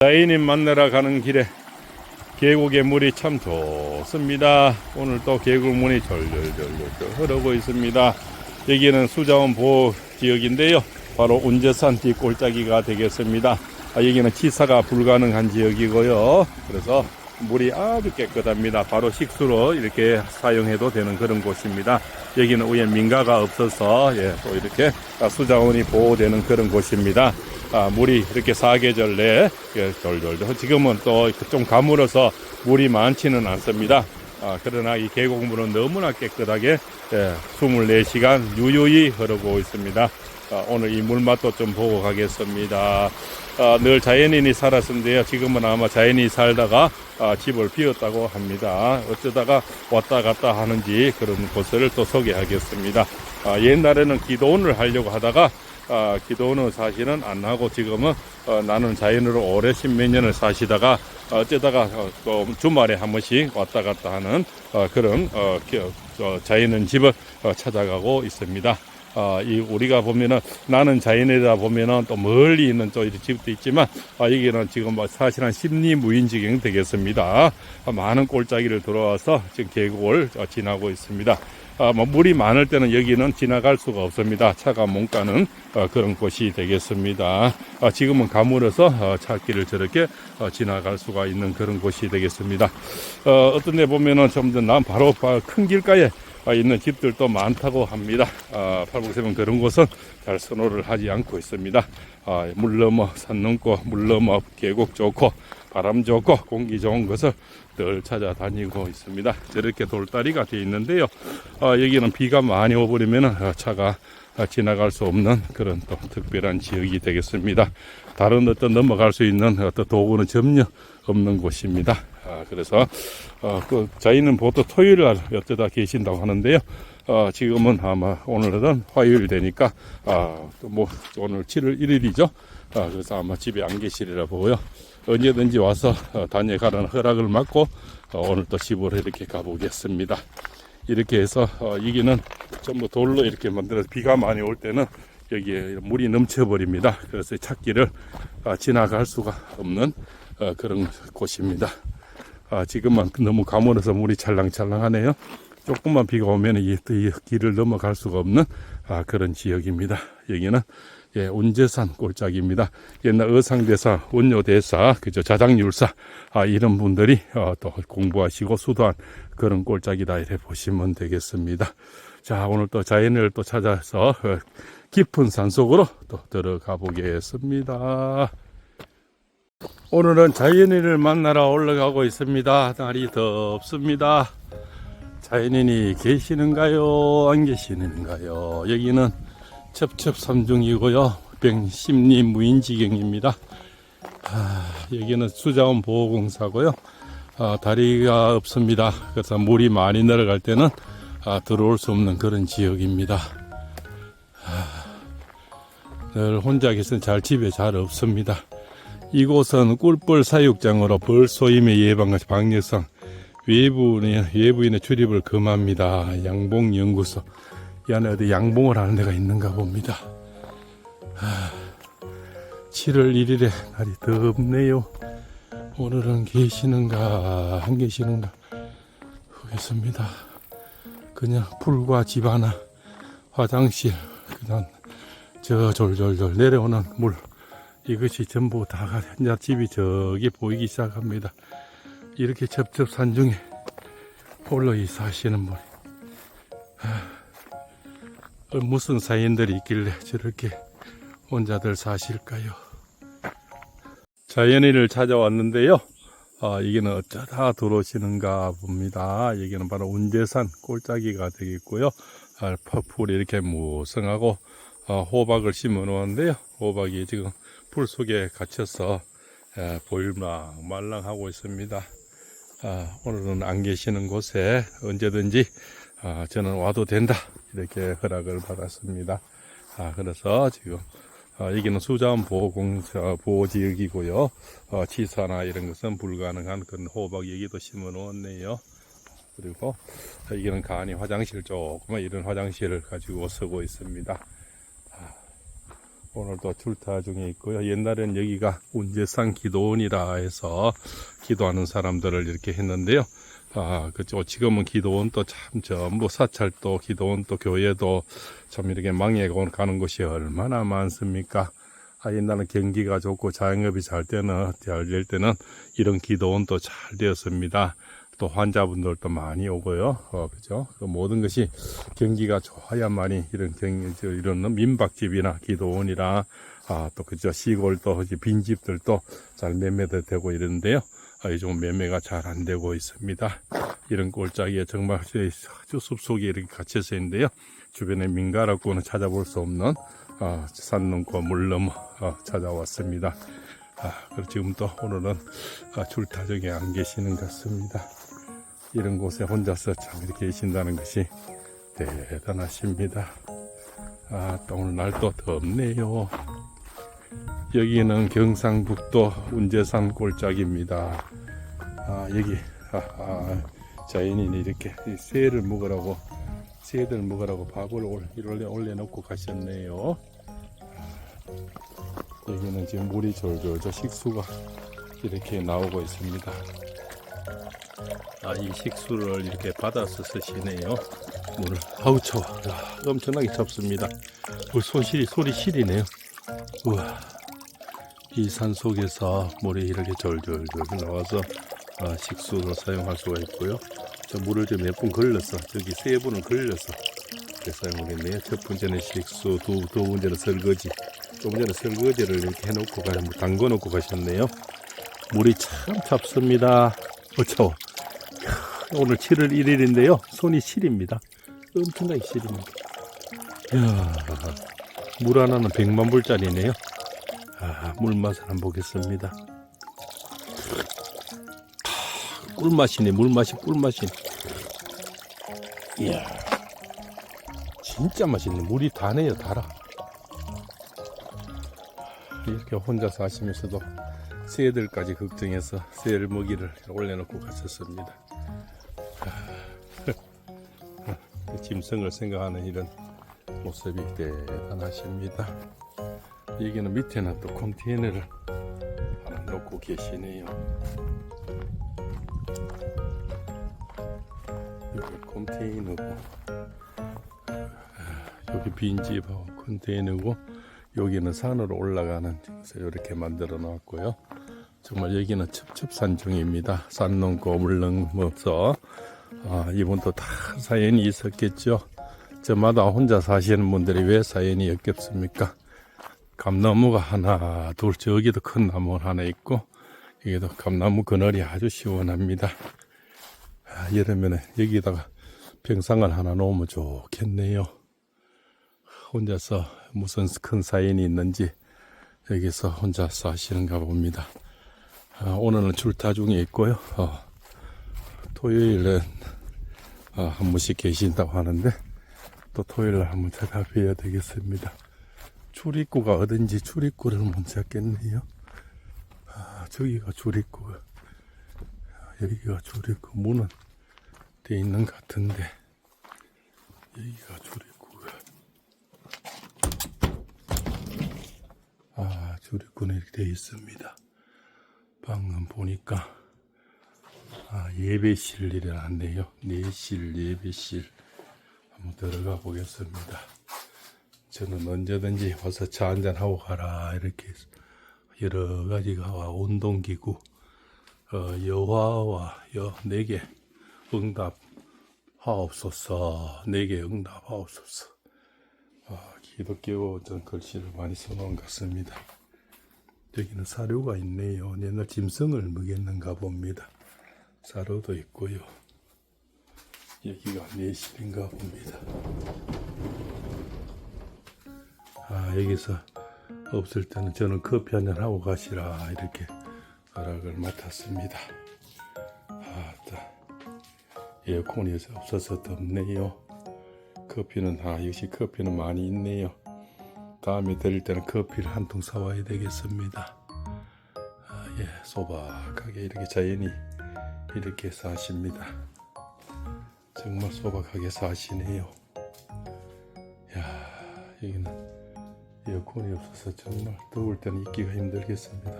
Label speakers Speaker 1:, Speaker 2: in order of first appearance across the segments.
Speaker 1: 자연인 만나러 가는 길에 계곡의 물이 참 좋습니다. 오늘 또 계곡물이 절절절절 흐르고 있습니다. 여기는 수자원 보호 지역인데요. 바로 운제산 뒷골짜기가 되겠습니다. 아, 여기는 치사가 불가능한 지역이고요. 그래서 물이 아주 깨끗합니다. 바로 식수로 이렇게 사용해도 되는 그런 곳입니다. 여기는 위에 민가가 없어서 예, 또 이렇게 아, 수자원이 보호되는 그런 곳입니다. 아, 물이 이렇게 사계절 내에 예, 졸졸졸 지금은 또 좀 가물어서 물이 많지는 않습니다. 아, 그러나 이 계곡물은 너무나 깨끗하게 예, 24시간 유유히 흐르고 있습니다. 아, 오늘 이 물맛도 좀 보고 가겠습니다. 아, 늘 자연인이 살았는데요. 지금은 아마 자연인이 살다가 아, 집을 비웠다고 합니다. 어쩌다가 왔다 갔다 하는지 그런 곳을 또 소개하겠습니다. 아, 옛날에는 기도원을 하려고 하다가 아, 기도는 사실은 안 하고 지금은 어, 나는 자연으로 오래 십몇 년을 사시다가 어쩌다가 어, 또 주말에 한 번씩 왔다 갔다 하는 어, 그런 어, 기- 어, 자연은 집을 어, 찾아가고 있습니다. 아, 이 우리가 보면은 나는 자연이다 보면은 또 멀리 있는 또 집도 있지만 아, 여기는 지금 뭐 사실은 심리 무인 지경 되겠습니다. 아, 많은 골짜기를 들어와서 지금 계곡을 어, 지나고 있습니다. 아, 뭐 물이 많을 때는 여기는 지나갈 수가 없습니다. 차가 못 가는 어, 그런 곳이 되겠습니다. 아, 지금은 가물어서 어, 차길을 저렇게 어, 지나갈 수가 있는 그런 곳이 되겠습니다. 어, 어떤 데 보면은 좀더난 바로 바- 큰 길가에 아, 있는 집들도 많다고 합니다. 아, 팔북세면 그런 곳은 잘 선호를 하지 않고 있습니다. 아, 물 넘어 산 넘고 물 넘어 계곡 좋고 바람 좋고 공기 좋은 것을 늘 찾아다니고 있습니다. 저렇게 돌다리가 되어 있는데요. 아, 여기는 비가 많이 오버리면 차가 아, 지나갈 수 없는 그런 또 특별한 지역이 되겠습니다. 다른 어떤 넘어갈 수 있는 어떤 도구는 전혀 없는 곳입니다. 아, 그래서 어, 그 저희는 보통 토요일 날 어쩌다 계신다고 하는데요. 어, 지금은 아마 오늘은 화요일 되니까 아, 또뭐 오늘 7월 1일이죠. 아, 그래서 아마 집에 안 계시리라 보고요. 언제든지 와서 어, 다녀가라는 허락을 받고 어, 오늘 또 집으로 이렇게 가보겠습니다. 이렇게 해서 어, 여기는 전부 돌로 이렇게 만들어서 비가 많이 올 때는 여기에 물이 넘쳐버립니다. 그래서 찾기를 아, 지나갈 수가 없는 어, 그런 곳입니다. 아, 지금만 너무 가물어서 물이 찰랑찰랑하네요. 조금만 비가 오면 이, 또이 길을 넘어갈 수가 없는 아, 그런 지역입니다. 여기는 예, 운제산 골짜기입니다. 옛날 의상대사, 원료대사, 그죠, 자장율사, 아, 이런 분들이 어, 또 공부하시고 수도한 그런 골짜기다 이래 보시면 되겠습니다. 자, 오늘 또 자연을 또 찾아서 어, 깊은 산 속으로 또 들어가 보겠습니다. 오늘은 자연인을 만나러 올라가고 있습니다. 날이 덥습니다. 자연인이 계시는가요? 안 계시는가요? 여기는 첩첩삼중이고요. 백심리 무인지경입니다. 아, 여기는 수자원 보호공사고요. 아, 다리가 없습니다. 그래서 물이 많이 내려갈 때는 아, 들어올 수 없는 그런 지역입니다. 아, 늘 혼자 계신 잘 집에 잘 없습니다. 이곳은 꿀벌 사육장으로 벌 소임의 예방과 방역상 외부인의, 외부인의 출입을 금합니다. 양봉연구소. 이 안에 어디 양봉을 하는 데가 있는가 봅니다. 하, 7월 1일에 날이 덥네요. 오늘은 계시는가, 안 계시는가 보겠습니다. 그냥 풀과 집 하나, 화장실, 그냥 저 졸졸졸 내려오는 물. 이것이 전부 다가 현자 집이 저기 보이기 시작합니다. 이렇게 접접산 중에 홀로 이 사시는 분이 하, 어, 무슨 사인들이 있길래 저렇게 혼자들 사실까요? 자연인을 찾아왔는데요. 아, 여기는 어쩌다 들어오시는가 봅니다. 여기는 바로 운제산 꼴짜기가 되겠고요. 아, 퍼풀이 이렇게 무성하고 아, 호박을 심어 놓았는데요. 호박이 지금 풀 속에 갇혀서 에, 보일랑 말랑하고 있습니다. 아, 오늘은 안 계시는 곳에 언제든지 아, 저는 와도 된다 이렇게 허락을 받았습니다. 아, 그래서 지금 아, 여기는 수자원 보호공사 보호지역이고요. 어, 치사나 이런 것은 불가능한 그런 호박 여기도 심어 놓았네요. 그리고 여기는 간이 화장실 조그만 이런 화장실을 가지고 쓰고 있습니다. 오늘도 출타 중에 있고요. 옛날엔 여기가 운제산 기도원이라 해서 기도하는 사람들을 이렇게 했는데요. 아, 그죠. 지금은 기도원 또 참 전부 사찰도 기도원 또 교회도 참 이렇게 망해가는 가는 곳이 얼마나 많습니까? 아, 옛날은 경기가 좋고 자영업이 잘 때는, 잘 될 때는 이런 기도원도 잘 되었습니다. 또 환자분들도 많이 오고요. 어, 그죠? 그 모든 것이 경기가 좋아야만이 이런 경, 저, 이런 민박집이나 기도원이나 아, 또 그죠? 시골도 빈집들도 잘 매매도 되고 이러는데요. 아, 요즘 매매가 잘 안 되고 있습니다. 이런 꼴짝이에 정말 아주 숲속에 이렇게 갇혀서 있는데요. 주변에 민가라고는 찾아볼 수 없는 아, 산 넘고 물 넘어 아, 찾아왔습니다. 아, 그리고 지금 또 오늘은 아, 출타적에 안 계시는 것 같습니다. 이런 곳에 혼자서 참 이렇게 계신다는 것이 대단하십니다. 아, 또 오늘 날도 덥네요. 여기는 경상북도 운제산 골짜기입니다. 아, 여기, 아, 아, 자연인이 이렇게 이 새를 먹으라고, 새들 먹으라고 밥을 올- 올려, 올려놓고 가셨네요. 아, 여기는 지금 물이 졸졸, 저 식수가 이렇게 나오고 있습니다. 아, 이 식수를 이렇게 받아서 쓰시네요. 물을. 아우, 추워. 아, 엄청나게 덥습니다. 물 손실이, 소리 실이네요. 우와. 이 산 속에서 물이 이렇게 졸졸졸 나와서 아, 식수로 사용할 수가 있고요. 저 물을 좀 몇 분 걸러서, 저기 세 걸러서 이렇게 사용하겠네요. 첫 번째는 식수, 두, 두 번째는 설거지. 두 번째는 설거지를 이렇게 해놓고 가, 담궈 놓고 가셨네요. 물이 참 찹습니다. 어, 차워. 오늘 7월 1일인데요. 손이 실입니다. 엄청나게 실입니다. 이야, 물 하나는 100만 불짜리네요. 아, 물 맛을 한번 보겠습니다. 아, 꿀맛이네, 물맛이 꿀맛이네. 이야, 진짜 맛있네. 물이 다네요, 달아. 이렇게 혼자 사시면서도 새들까지 걱정해서 새를 먹이를 올려놓고 갔었습니다. 그 짐승을 생각하는 이런 모습이 대단하십니다. 여기는 밑에는 또 컨테이너를 하나 놓고 계시네요. 여기 컨테이너고, 아, 여기 빈집하고 컨테이너고, 여기는 산으로 올라가는 곳을 이렇게 만들어 놨고요. 정말 여기는 첩첩산중입니다. 산 넘고 물 넘어서 아, 이분도 다 사연이 있었겠죠. 저마다 혼자 사시는 분들이 왜 사연이 없겠습니까? 감나무가 하나, 둘, 저기도 큰 나무 하나 있고, 여기도 감나무 그늘이 아주 시원합니다. 아, 여름에는 여기다가 병상을 하나 놓으면 좋겠네요. 혼자서 무슨 큰 사연이 있는지 여기서 혼자 사시는가 봅니다. 아, 오늘은 출타 중에 있고요. 어, 토요일은 어, 한 분씩 계신다고 하는데 또 토요일 날 한번 찾아뵈야 되겠습니다. 출입구가 어딘지 출입구를 못 찾겠네요. 아, 저기가 출입구가 아, 여기가 출입구 문은 돼 있는 것 같은데 여기가 출입구가 아 출입구는 이렇게 돼 있습니다. 방금 보니까 아, 예배실이라는데요. 내실 예배실 한번 들어가 보겠습니다. 저는 언제든지 와서 차 한잔 하고 가라 이렇게 여러 가지가 와 운동기구 어, 여호와와 여 내게 응답 하옵소서 내게 응답 하옵소서 아, 기독교 전 글씨를 많이 써놓은 것 같습니다. 여기는 사료가 있네요. 옛날 짐승을 먹였는가 봅니다. 사료도 있고요. 여기가 내실인가 봅니다. 아, 여기서 없을 때는 저는 커피 한잔 하고 가시라 이렇게 허락을 맡았습니다. 아, 따. 에어컨이 없어서 덥네요. 커피는 아 역시 커피는 많이 있네요. 다음에 드릴 때는 커피를 한 통 사와야 되겠습니다. 아, 예, 소박하게 이렇게 자연이 이렇게 사십니다. 정말 소박하게 사시네요. 야, 여기는 에어컨이 없어서 정말 더울 때는 있기가 힘들겠습니다.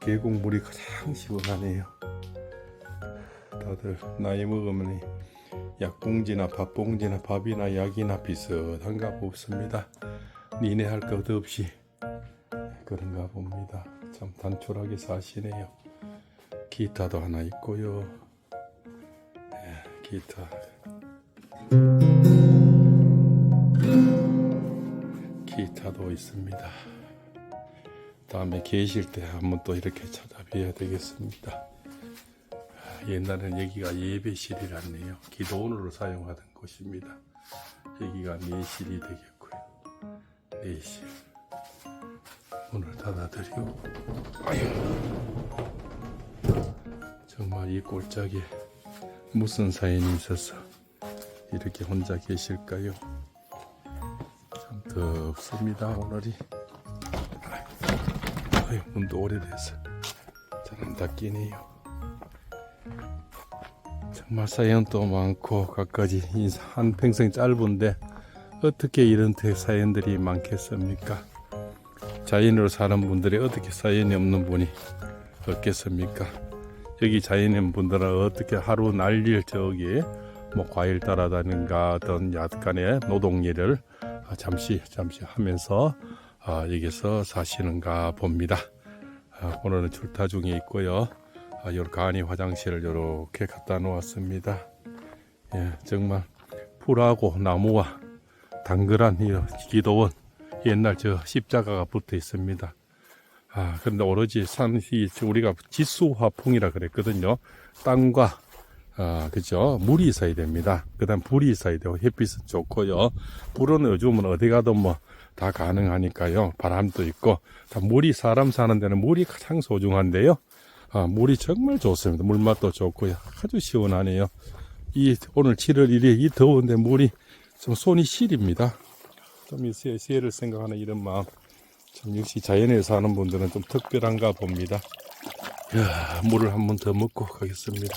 Speaker 1: 계곡물이 가장 시원하네요. 다들 나이 먹으면 약봉지나 밥봉지나 밥이나 약이나 비슷한가 봅습니다. 미네할 것 없이 그런가 봅니다. 참 단촐하게 사시네요. 기타도 하나 있고요. 예, 기타. 기타도 있습니다. 다음에 계실 때 한번 또 이렇게 찾아뵈야 되겠습니다. 아, 옛날에는 여기가 예배실이라네요. 기도원으로 사용하던 곳입니다. 여기가 예실이 되게 예, 예. 4시 문을 닫아드리고. 아유 정말 이 골짜기에 무슨 사연이 있어서 이렇게 혼자 계실까요? 참 덥습니다 오늘이. 아휴 문도 오래돼서 잘 안 닫히네요. 정말 사연도 많고 갖가지 한 평생 짧은데 어떻게 이런 데 사연들이 많겠습니까? 자연으로 사는 분들이 어떻게 사연이 없는 분이 없겠습니까? 여기 자연인 분들은 어떻게 하루 날일 저기 뭐 과일 따라다닌가 어떤 약간의 노동일을 아, 잠시 잠시 하면서 아, 여기서 사시는가 봅니다. 아, 오늘은 출타 중에 있고요. 아, 요 간이 화장실을 이렇게 갖다 놓았습니다. 예, 정말 풀하고 나무와 당근한 이 기도원 옛날 저 십자가가 붙어 있습니다. 아, 그런데 오로지 산 이 우리가 지수화풍이라 그랬거든요. 땅과 아, 그죠? 물이 있어야 됩니다. 그 다음 불이 있어야 되고, 햇빛은 좋고요. 불은 요즘은 어디 가도 뭐, 다 가능하니까요. 바람도 있고, 다 물이, 사람 사는 데는 물이 가장 소중한데요. 아, 물이 정말 좋습니다. 물맛도 좋고요. 아주 시원하네요. 이, 오늘 7월 1일 이 더운데 물이 좀 손이 시립니다. 좀이 새, 새를 생각하는 이런 마음. 참, 역시 자연에 사는 분들은 좀 특별한가 봅니다. 이야, 물을 한 번 더 먹고 가겠습니다.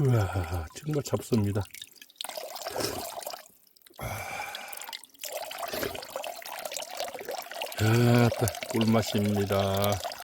Speaker 1: 우와, 정말 잡습니다. 아따, 꿀맛입니다.